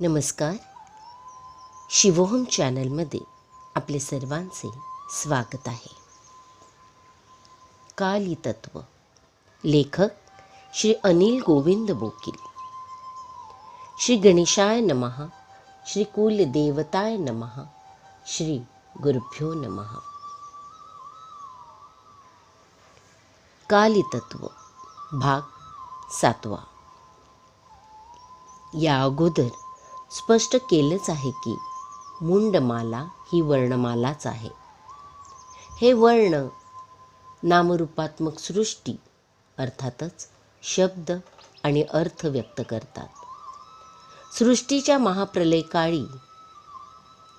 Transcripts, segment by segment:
नमस्कार. शिवोहम चॅनलमध्ये आपले सर्वांचे स्वागत आहे. काली तत्व लेखक श्री अनिल गोविंद बोकील. श्री गणेशाय नमः श्री कुलदेवताय नमः श्री गुरुभ्यो नमः. कालितत्व भाग सातवा. या अगोदर स्पष्ट केलंच आहे की मुंडमाला ही वर्णमालाच आहे. हे वर्ण नामरूपात्मक सृष्टी अर्थातच शब्द आणि अर्थ व्यक्त करतात. सृष्टीच्या महाप्रलय काळी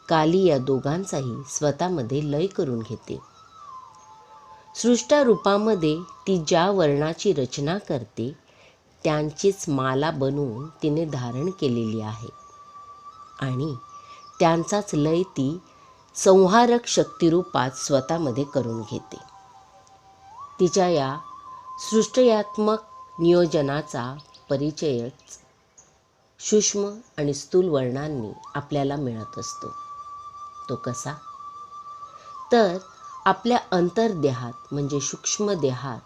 काली या दोघांचाही स्वतःमध्ये लय करून घेते. सृष्टा रूपामध्ये ती ज्या वर्णाची रचना करते त्यांचीच माला बनवून तिने धारण केलेली आहे. आणि त्यांचाच लय ती संहारक शक्तिरूपात स्वतःमध्ये करून घेते. तिच्या या सृष्टयात्मक नियोजनाचा परिचयच सूक्ष्म आणि स्थूल वर्णांनी आपल्याला मिळत असतो. तो कसा? तर आपल्या अंतर्देहात म्हणजे सूक्ष्म देहात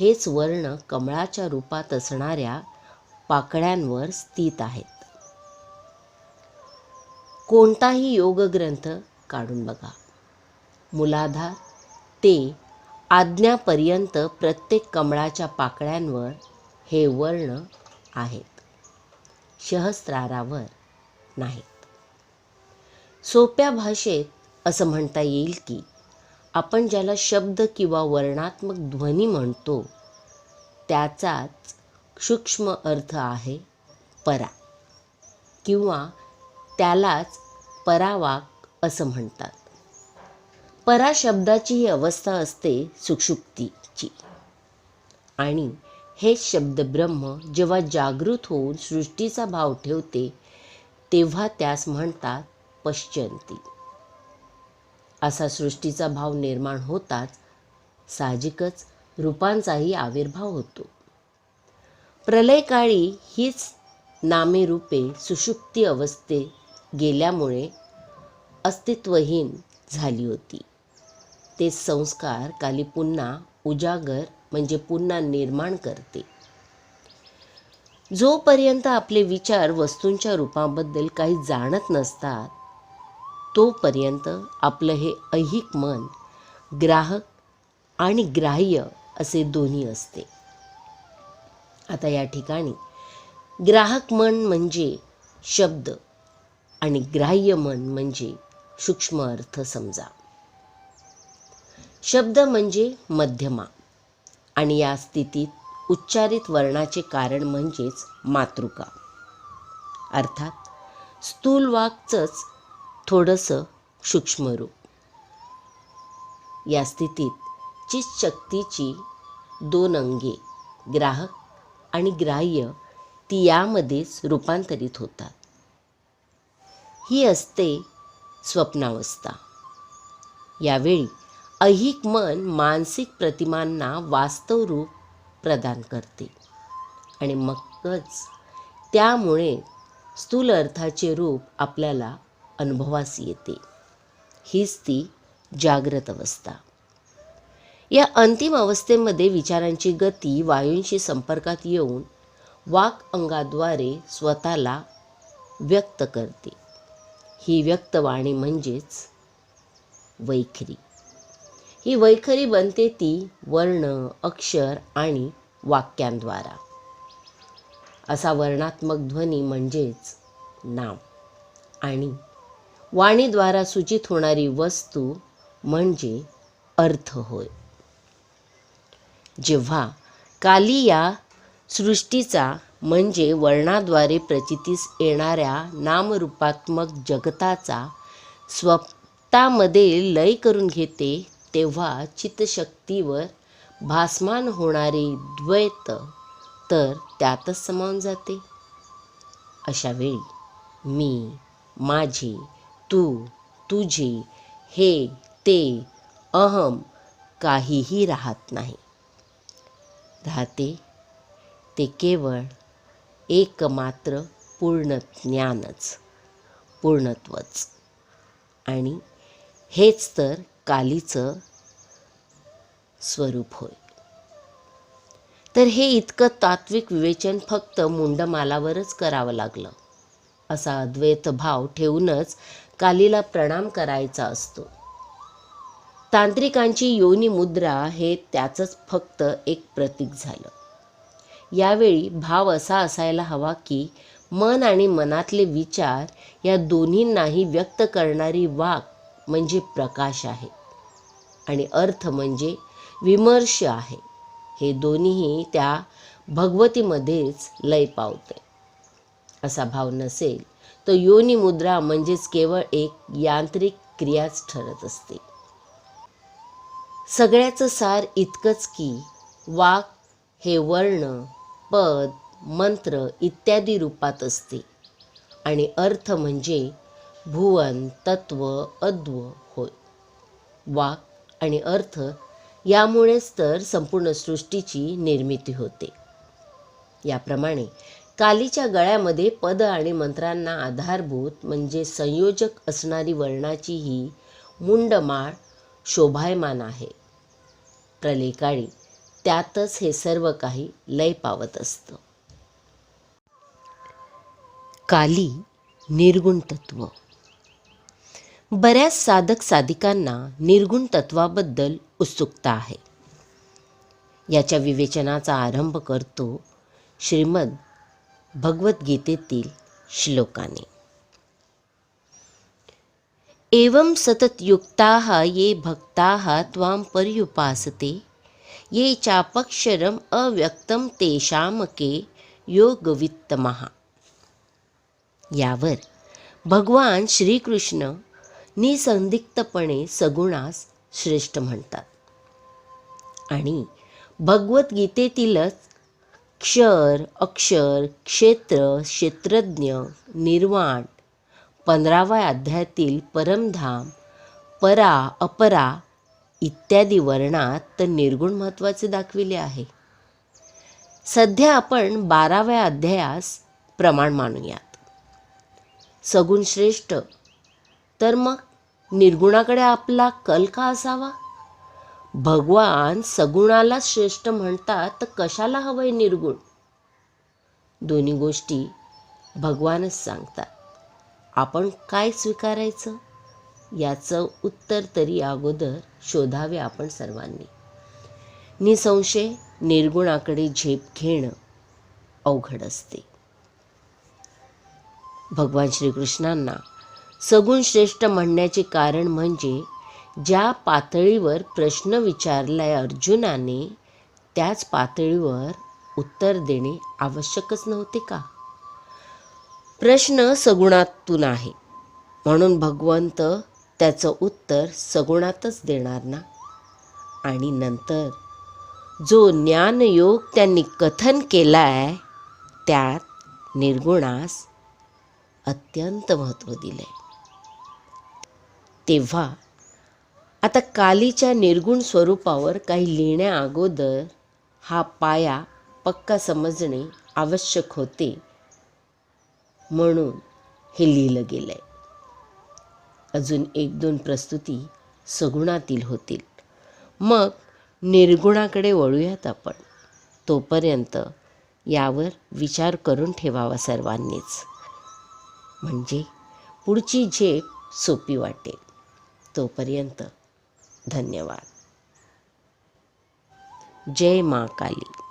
हेच वर्ण कमळाच्या रूपात असणाऱ्या पाकळ्यांवर स्थित आहेत. कोणताही योगग्रंथ काढून बघा. मुलाधार ते आज्ञापर्यंत प्रत्येक कमळाच्या पाकळ्यांवर हे वर्ण आहेत. सहस्रारावर नाहीत. सोप्या भाषेत असं म्हणता येईल की आपण ज्याला शब्द किंवा वर्णात्मक ध्वनी म्हणतो त्याचाच सूक्ष्म अर्थ आहे परा किंवा त्यालाच परावाक असं म्हणतात. परा शब्दाची ही अवस्था असते सुक्षुप्तीची. आणि हे शब्द ब्रह्म जेव्हा जागृत होऊन सृष्टीचा भाव ठेवते तेव्हा त्यास म्हणतात पश्चंती. असा सृष्टीचा भाव निर्माण होताच साहजिकच रूपांचाही आविर्भाव होतो. प्रलयकाळी हीच नामे रूपे सुषुप्ती अवस्थे गेल्यामुळे अस्तित्वहीन झाली होती. ते संस्कार काली पुन्हा उजागर म्हणजे पुन्हा निर्माण करते. जोपर्यंत आपले विचार वस्तूंच्या रूपाबद्दल काही जाणत नसतात तोपर्यंत आपलं हे ऐहिक मन ग्राहक आणि ग्राह्य असे दोन्ही असते. आता या ठिकाणी ग्राहक मन म्हणजे शब्द. आणि ग्राह्य मन म्हणजे सूक्ष्म अर्थ समजा. शब्द म्हणजे मध्यमा आणि या स्थितीत उच्चारित वर्णाचे कारण म्हणजेच मातृका. अर्थात स्थूल वाकचंच थोडंसं सूक्ष्म रूप. या स्थितीत चित शक्तीची दोन अंगे ग्राहक आणि ग्राह्य ती यामध्येच रूपांतरित होतात. ही असते स्वप्नावस्था. यावेळी ऐहिक मन मानसिक प्रतिमांना वास्तव रूप प्रदान करते. आणि मगच त्यामुळे स्थूल अर्थाचे रूप आपल्याला अनुभवास येते. हीच ती जाग्रत अवस्था. या अंतिम अवस्थेमध्ये विचारांची गती वायूंशी संपर्कात येऊन वाक अंगाद्वारे स्वतःला व्यक्त करते. ही व्यक्तवाणी म्हणजेच वैखरी. ही वैखरी बनते ती वर्ण अक्षर आणि वाक्यांद्वारा. असा वर्णात्मक ध्वनी म्हणजेच नाम. आणि वाणीद्वारा सूचित होणारी वस्तू म्हणजे अर्थ होय. जेव्हा काली या सृष्टीचा म्हणजे वर्णाद्वारे प्रचितीस येणाऱ्या नामरूपात्मक जगताचा स्वतःमध्ये लय करून घेते तेव्हा चित्तशक्तीवर भासमान होणारे द्वैत तर त्यातच समावून जाते. अशावेळी मी माझे तू तुझे हे ते अहम काहीही राहत नाही. राहते ते केवळ एकमात्र पूर्ण ज्ञानच पूर्णत्वच. आणि हेच तर कालीचं स्वरूप होय. तर हे इतकं तात्विक विवेचन फक्त मुंडमालावरच करावं लागलं. असा अद्वैत भाव ठेवूनच कालीला प्रणाम करायचा असतो. तांत्रिकांची योनी मुद्रा हे त्याचंच फक्त एक प्रतीक झालं. यावेळी भाव असा असायला हवा की मन आणि मनातले विचार या दोन्हींनाही व्यक्त करणारी वाक म्हणजे प्रकाश आहे आणि अर्थ म्हणजे विमर्श आहे. हे दोन्हीही त्या भगवतीमध्येच लय पावते. असा भाव नसेल तर योनी मुद्रा म्हणजेच केवळ एक यांत्रिक क्रियाच ठरत असते. सगळ्याचं सार इतकंच की वाक हे वर्ण पद मंत्र इत्यादी रूपात असते. आणि अर्थ म्हणजे भुवन तत्व अद्व होय. वाक आणि अर्थ यामुळेच तर संपूर्ण सृष्टीची निर्मिती होते. याप्रमाणे कालीच्या गळ्यामध्ये पद आणि मंत्रांना आधारभूत म्हणजे संयोजक असणारी वर्णाची ही मुंडमाळ शोभायमान आहे. प्रलेकाळी त्यातच हे सर्व काही लय पावत असतं. काली निर्गुण तत्व. बऱ्याच साधक साधिकांना निर्गुण तत्वाबद्दल उत्सुकता आहे. याच्या विवेचनाचा आरंभ करतो श्रीमद भगवद्गीतेतील श्लोकाने. एवं सततयुक्ताः ये भक्ताः त्वां पर्युपासते ये चापक्षरम अव्यक्तम तेषामके योगवित्तमहा यावर भगवान श्रीकृष्ण निसंदिग्धपणे सगुणास श्रेष्ठ म्हणतात आणि भगवद्गीतेतीलच क्षर अक्षर क्षेत्र क्षेत्रज्ञ निर्वाण पंधराव्या अध्यायातील परमधाम परा अपरा इत्यादी वर्णात तर निर्गुण महत्त्वाचे दाखविले आहे. सध्या आपण बाराव्या अध्यायास प्रमाण मानूयात. सगुण श्रेष्ठ तर मग निर्गुणाकडे आपला कल का असावा? भगवान सगुणाला श्रेष्ठ म्हणतात तर कशाला हवंय निर्गुण? दोन्ही गोष्टी भगवानच सांगतात. आपण काय स्वीकारायचं? याचं उत्तर तरी अगोदर शोधावे आपण सर्वांनी. निसंशय निर्गुणाकडे झेप घेणं अवघड असते. भगवान श्रीकृष्णांना सगुण श्रेष्ठ म्हणण्याचे कारण म्हणजे ज्या पातळीवर प्रश्न विचारलाय अर्जुनाने त्याच पातळीवर उत्तर देणे आवश्यकच नव्हते का? प्रश्न सगुणातून आहे. म्हणून भगवंत त्याचं उत्तर सगुणातच देणार ना? आणि नंतर जो ज्ञानयोग त्यांनी कथन केला आहे त्यात निर्गुणास अत्यंत महत्त्व दिलं आहे तेव्हा आता कालीच्या निर्गुण स्वरूपावर काही लिहिण्या अगोदर हा पाया पक्का समजणे आवश्यक होते म्हणून हे लिहिलं गेलं आहे अजून एक दोन प्रस्तुती सगुणातील होतील. मग निर्गुणाकडे वळूयात आपण. तोपर्यंत यावर विचार करून ठेवावा सर्वांनीच. म्हणजे पुढची झेप सोपी वाटेल. तोपर्यंत धन्यवाद. जय मा काली.